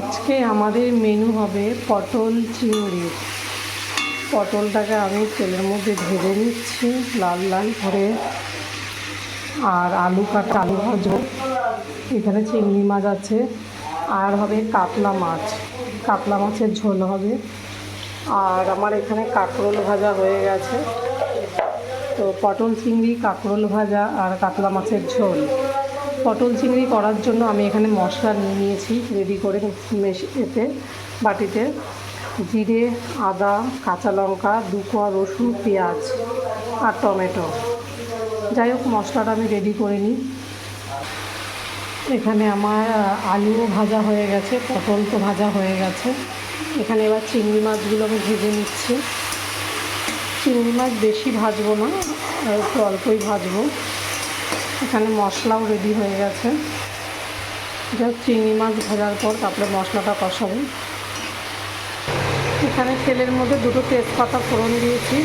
আজকে আমাদের মেনু হবে পটল চিংড়ি। পটলটাকে আমি তেলের মধ্যে ভেজে নিচ্ছি, লাল লাল করে। আর আলু কাটা আলু ভাজবো। এখানে চিংড়ি মাছ আছে, আর হবে কাতলা মাছ। কাতলা মাছের ঝোল হবে। আর আমার এখানে কাঁকরোল ভাজা হয়ে গেছে। তো পটল, চিংড়ি, কাঁকরোল ভাজা আর কাতলা মাছের ঝোল। পটল চিংড়ি করার জন্য আমি এখানে মশলা নিয়ে নিয়েছি রেডি করে এতে, বাটিতে। জিরে, আদা, কাঁচা লঙ্কা, দু কোয়া রসুন, পেঁয়াজ আর টমেটো। যাই হোক, মশলাটা আমি রেডি করে নিই। এখানে আমার আলুও ভাজা হয়ে গেছে, পটল তো ভাজা হয়ে গেছে। এখানে এবার চিংড়ি মাছগুলো আমি ভেজে নিচ্ছি। চিংড়ি মাছ বেশি ভাজবো না, একটু অল্পই ভাজবো। এখানে মশলাও রেডি হয়ে গেছে। যাক চিংড়ি মাছ ভাজার পর তারপরে মশলাটা কষাবো। এখানে তেলের মধ্যে দুটো তেজপাতা ফোড়ন দিয়েছি।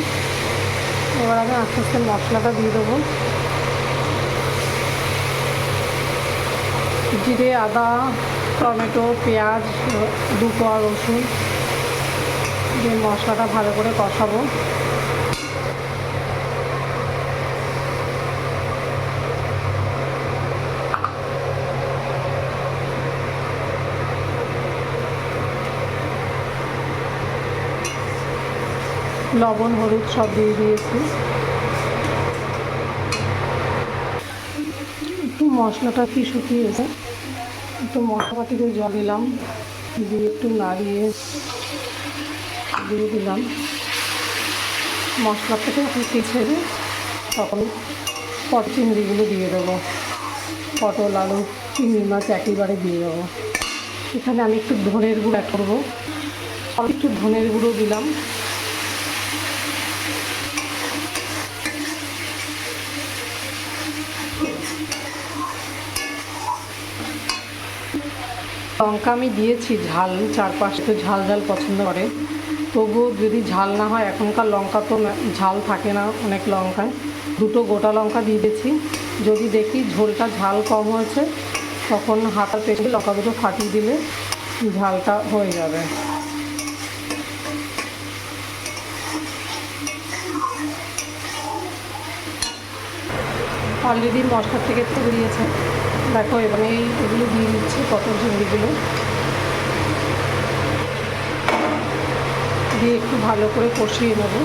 এবার আমি আস্তে আস্তে মশলাটা দিয়ে দেবো। জিরে, আদা, টমেটো, পেঁয়াজ দু কোয়া রসুন। দিয়ে মশলাটা ভালো করে কষাবো। লবণ, হলুদ সব দিয়ে দিয়েছি। একটু মশলাটা কি শুকিয়েছে একটু মশলাপাতিতে জল দিলাম। দিয়ে একটু নাড়িয়ে দিয়ে দিলাম। মশলা থেকে এখন ছেড়ে তখন পট চিংড়িগুলো দিয়ে দেবো। পটল, আলু, চিংড়ি মাছ একেবারে দিয়ে দেবো। এখানে আমি একটু ধনের গুঁড়ো করব। একটু ধনের গুঁড়ো দিলাম। লঙ্কা আমি দিয়েছি, ঝাল, চারপাশে তো ঝাল ঝাল পছন্দ করে। তবুও যদি ঝাল না হয়, এখনকার লঙ্কা তো ঝাল থাকে না অনেক লঙ্কায়। দুটো গোটা লঙ্কা দিয়ে দিয়েছি। যদি দেখি ঝোলটা ঝাল কম হয়েছে, তখন হাতার পেটে লঙ্কা দুটো ফাটিয়ে দিলে ঝালটা হয়ে যাবে। অলরেডি মশলা থেকে তুলে দিয়েছে দেখো, এবারে এই এগুলো দিয়ে দিচ্ছি পটল চিংড়িগুলো দিয়ে একটু ভালো করে কষিয়ে নেব।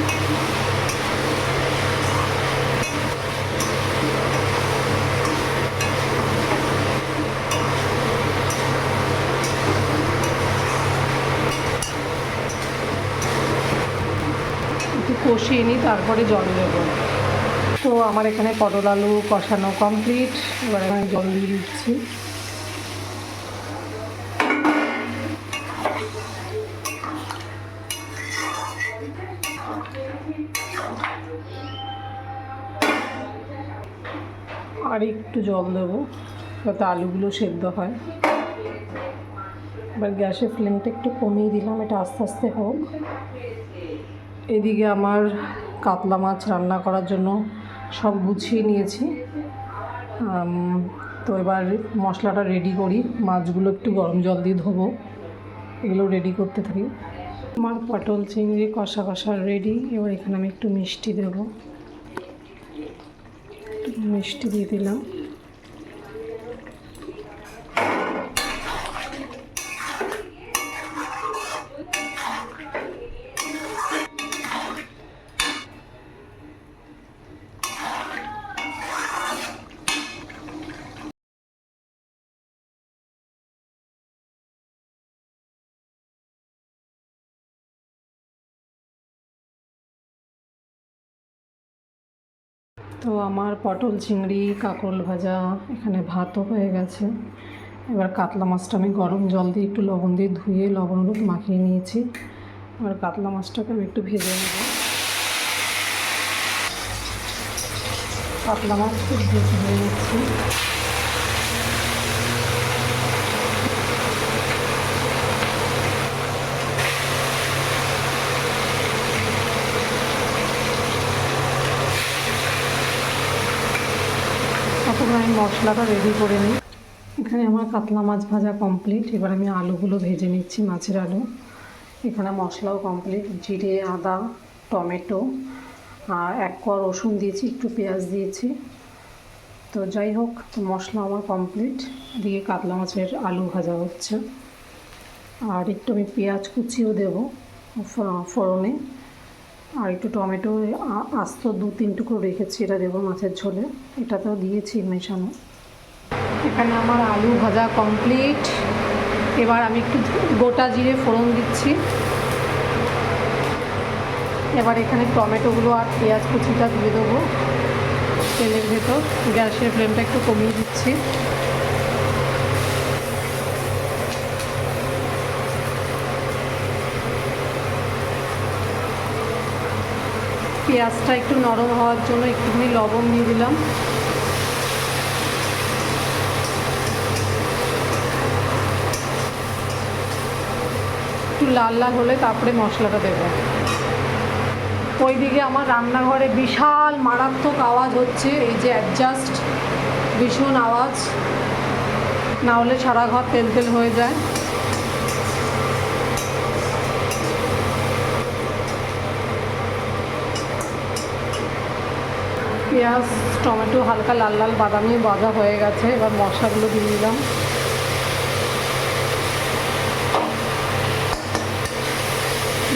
কষিয়ে নিই, তারপরে জল দেবো। তো আমার এখানে পটল আলু কষানো কমপ্লিট এবার আমি জল দিয়ে দিচ্ছি। আর একটু জল দেবো, যাতে আলুগুলো সেদ্ধ হয়। এবার গ্যাসের ফ্লেমটা একটু কমিয়ে দিলাম, এটা আস্তে আস্তে হোক। এদিকে আমার কাতলা মাছ রান্না করার জন্য সব গুছিয়ে নিয়েছি। তো এবার মশলাটা রেডি করি। মাছগুলো একটু গরম জল দিয়ে ধোবো। এগুলো রেডি করতে থাকি। আমার পটল চিংড়ি কষা কষা রেডি এবার এখানে আমি একটু মিষ্টি দেবো। মিষ্টি দিয়ে দিলাম। তো আমার পটল চিংড়ি, কাকরোল ভাজা, এখানে ভাতও হয়ে গেছে। এবার কাতলা মাছটা আমি গরম জল দিয়ে একটু লবণ দিয়ে ধুয়ে লবণ হলুদ মাখিয়ে নিয়েছি। এবার কাতলা মাছটাকে আমি একটু ভেজে নেব। কাতলা মাছ খুব ভেজে নিচ্ছি তখন আমি মশলাটা রেডি করে নিই। এখানে আমার কাতলা মাছ ভাজা কমপ্লিট এবার আমি আলুগুলো ভেজে নিচ্ছি মাছের আলু। এখানে মশলাও কমপ্লিট জিরে, আদা, টমেটো, আর এক কোয়া রসুন দিয়েছি, একটু পেঁয়াজ দিয়েছি। তো যাই হোক মশলা আমার কমপ্লিট দিয়ে কাতলা মাছের আলু ভাজা হচ্ছে। আর একটু আমি পেঁয়াজ কুচিও দেবো ফোড়নে। আর একটু টমেটো আস্ত দু তিন টুকরো রেখেছি এটা দেবো মাছের ঝোলে। এটাতেও দিয়েছি মেশানো। এখানে আমার আলু ভাজা কমপ্লিট এবার আমি একটু গোটা জিরে ফোড়ন দিচ্ছি। এবার এখানে টমেটোগুলো আর পেঁয়াজ কুচিটা দিয়ে দেবো। তেলের ভেতর। গ্যাসের ফ্লেমটা একটু কমিয়ে দিচ্ছি। পেঁয়াজটা একটু নরম হওয়ার জন্য একটুখানি লবণ দিয়ে দিলাম। একটু লাল লাল হলে তারপরে মশলাটা দেবো। ওইদিকে আমার রান্নাঘরে বিশাল মারাত্মক আওয়াজ হচ্ছে, এই যে অ্যাডজাস্ট ভীষণ আওয়াজ। না হলে সারা ঘর তেল তেল হয়ে যায়। পেঁয়াজ, টমেটো, হালকা লাল লাল বাদামি ভাজা হয়ে গেছে, এবার মশলাগুলো দিয়ে দিলাম।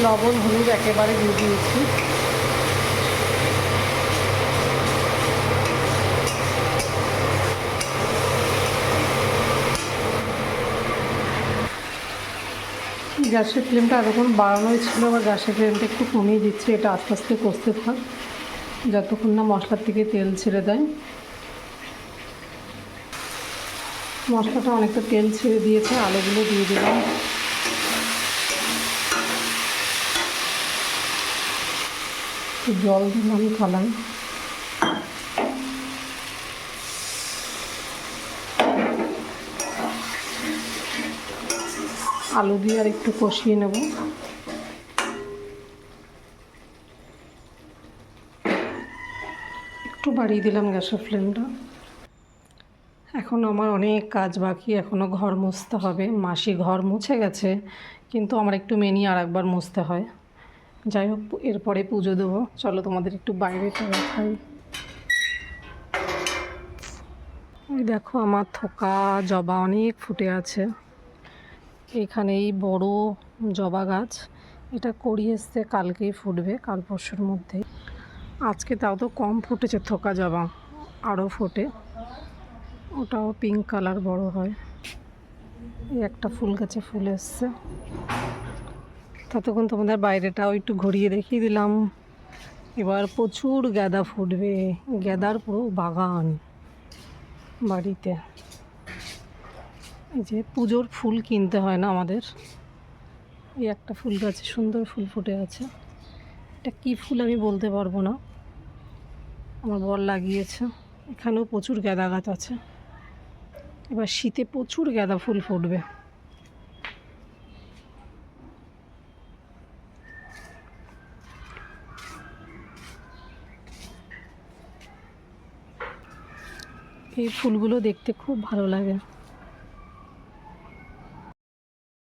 লবণ, হলুদ একেবারে দিয়ে দিয়েছি। গ্যাসের ফ্লেমটা এতক্ষণ বাড়ানোই ছিল আবার গ্যাসের ফ্লেমটা একটু কমিয়ে দিচ্ছি, এটা আস্তে আস্তে কষতে থাক। যতক্ষণ না মশলার থেকে তেল ছেড়ে দেয়। মশলাটা অনেকটা তেল ছেড়ে দিয়েছে, আলুগুলো দিয়ে দিলাম। জল দিলাম থালায়। আলু দিয়ে আর একটু কষিয়ে নেব। বাড়িয়ে দিলাম গ্যাসের ফ্লেমটা। এখন আমার অনেক কাজ বাকি এখনও ঘর মুছতে হবে। মাসি ঘর মুছে গেছে, কিন্তু আমার একটু মেনি আর একবার মুছতে হয়। যাই হোক, এরপরে পুজো দেবো। চলো তোমাদের একটু বাইরেটা দেখাই। ওই দেখো আমার থোকা, জবা অনেক ফুটে আছে। এখানে এই বড় জবা গাছ। এটা করিয়ে এসছে, কালকেই ফুটবে, কাল পরশুর মধ্যে আজকে তাও তো কম ফুটেছে, থোকা জবা। আরও ফোটে। ওটাও পিঙ্ক কালার বড় হয়। এই একটা ফুল গাছে ফুল এসছে। ততক্ষণ তোমাদের বাইরেটাও একটু ঘুরিয়ে দেখিয়ে দিলাম। এবার প্রচুর গাঁদা ফুটবে। গাঁদার পুরো বাগান বাড়িতে। এই যে পুজোর ফুল কিনতে হয় না আমাদের। এই একটা ফুল গাছে সুন্দর ফুল ফুটে আছে। এটা কী ফুল আমি বলতে পারব না। আমার বর লাগিয়েছে। এখানেও প্রচুর গাঁদা গাছ আছে। এবার শীতে প্রচুর গাঁদা ফুল ফুটবে। এই ফুলগুলো দেখতে খুব ভালো লাগে।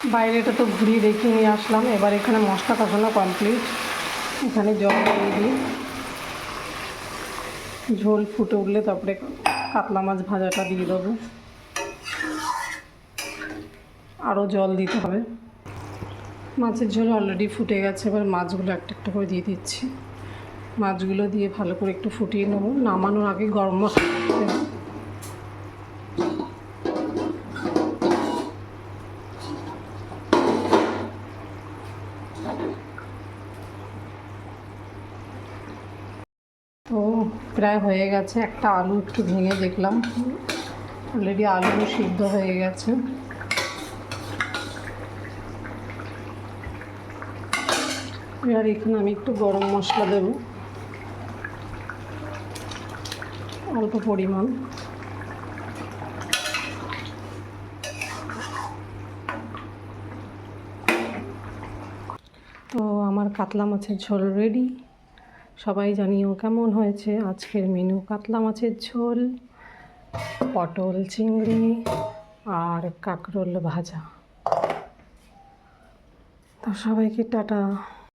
বাইরেটা তো ঘুরিয়ে দেখিয়ে নিয়ে আসলাম। এবার এখানে মশলা কষানো কমপ্লিট এখানে জল দিয়ে দিই। ঝোল ফুটে উঠলে তারপরে কাতলা মাছ ভাজাটা দিয়ে দেবো। আরও জল দিতে হবে। মাছের ঝোল অলরেডি ফুটে গেছে, এবার মাছগুলো একটা একটা করে দিয়ে দিচ্ছি। মাছগুলো দিয়ে ভালো করে একটু ফুটিয়ে নেব। নামানোর আগে গরম মশলা দিতে হবে। তো প্রায় হয়ে গেছে। একটা আলু একটু ভেঙে দেখলাম। অলরেডি আলু সিদ্ধ হয়ে গেছে। এবার এখানে আমি একটু গরম মশলা দেব। অল্প পরিমাণ। তো আমার কাতলা মাছের ঝোল রেডি সবাই জানিও কেমন হয়েছে আজকের মেনু? কাতলা মাছের ঝোল, পটল চিংড়ি আর কাঁকরোল ভাজা। তো সবাইকে টাটা।